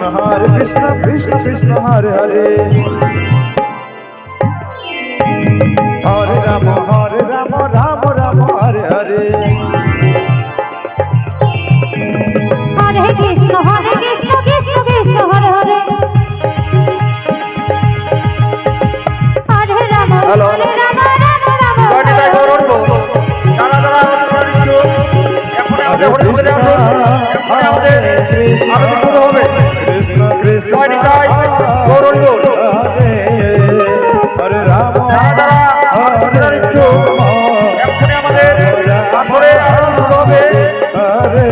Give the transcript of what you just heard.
কৃষ্ণ হরে কৃষ্ণ কৃষ্ণ কৃষ্ণ হরে হরে হরে রাম হরে রাম রাম রাম হরে হরে হরে কৃষ্ণ হরে কৃষ্ণ কৃষ্ণ কৃষ্ণ হরে হরে হরে রাম হরে রাম আমাদের হবে কৃষ্ণ কৃষ্ণ হরে রাম। হরে আমাদের হরে